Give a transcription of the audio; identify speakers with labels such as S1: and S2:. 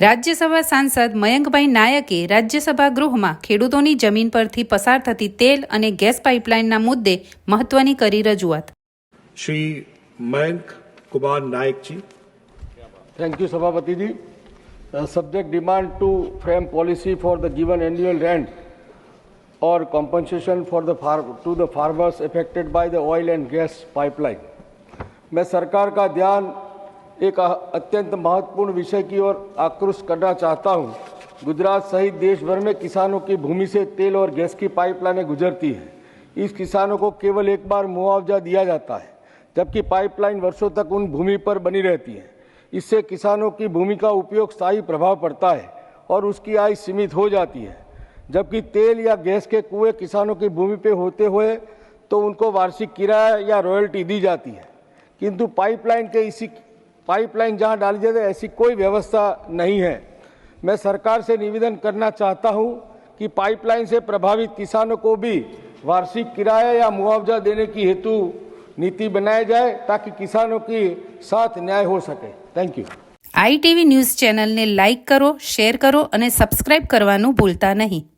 S1: રાજ્યસભા સાંસદ મયંકભાઈ નાયકે રાજ્યસભા ગૃહમાં ખેડૂતોની જમીન પરથી પસાર થતી તેલ અને ગેસ પાઇપલાઇનના મુદ્દે મહત્વની કરી રજૂઆત
S2: Shri Mayank
S3: Kumar Nayakji thank you સભાપતિજી subject demand to frame policy for the given annual rent or compensation for the farm to the farmers affected by the oil and gas pipeline મેં સરકાર કા ધ્યાન एक अत्यंत महत्वपूर्ण विषय की ओर आकृष्ट करना चाहता हूँ। गुजरात सहित देश भर में किसानों की भूमि से तेल और गैस की पाइपलाइनें गुजरती हैं। इस किसानों को केवल एक बार मुआवजा दिया जाता है, जबकि पाइपलाइन वर्षों तक उन भूमि पर बनी रहती है। इससे किसानों की भूमि का उपयोग स्थायी प्रभाव पड़ता है और उसकी आय सीमित हो जाती है। जबकि तेल या गैस के कुएँ किसानों की भूमि पर होते हुए तो उनको वार्षिक किराया या रॉयल्टी दी जाती है। किंतु पाइपलाइन के इसी पाइपलाइन जहां डाली जाती है ऐसी कोई व्यवस्था नहीं है मैं सरकार से निवेदन करना चाहता हूं कि पाइपलाइन से प्रभावित किसानों को भी वार्षिक किराया या मुआवजा देने की हेतु नीति बनाई जाए ताकि किसानों की साथ न्याय हो सके थैंक यू
S1: આઈટીવી ન્યૂઝ ચેનલને લાઇક કરો શેર કરો અને સબસ્ક્રાઇબ કરવાનું ભૂલતા નહીં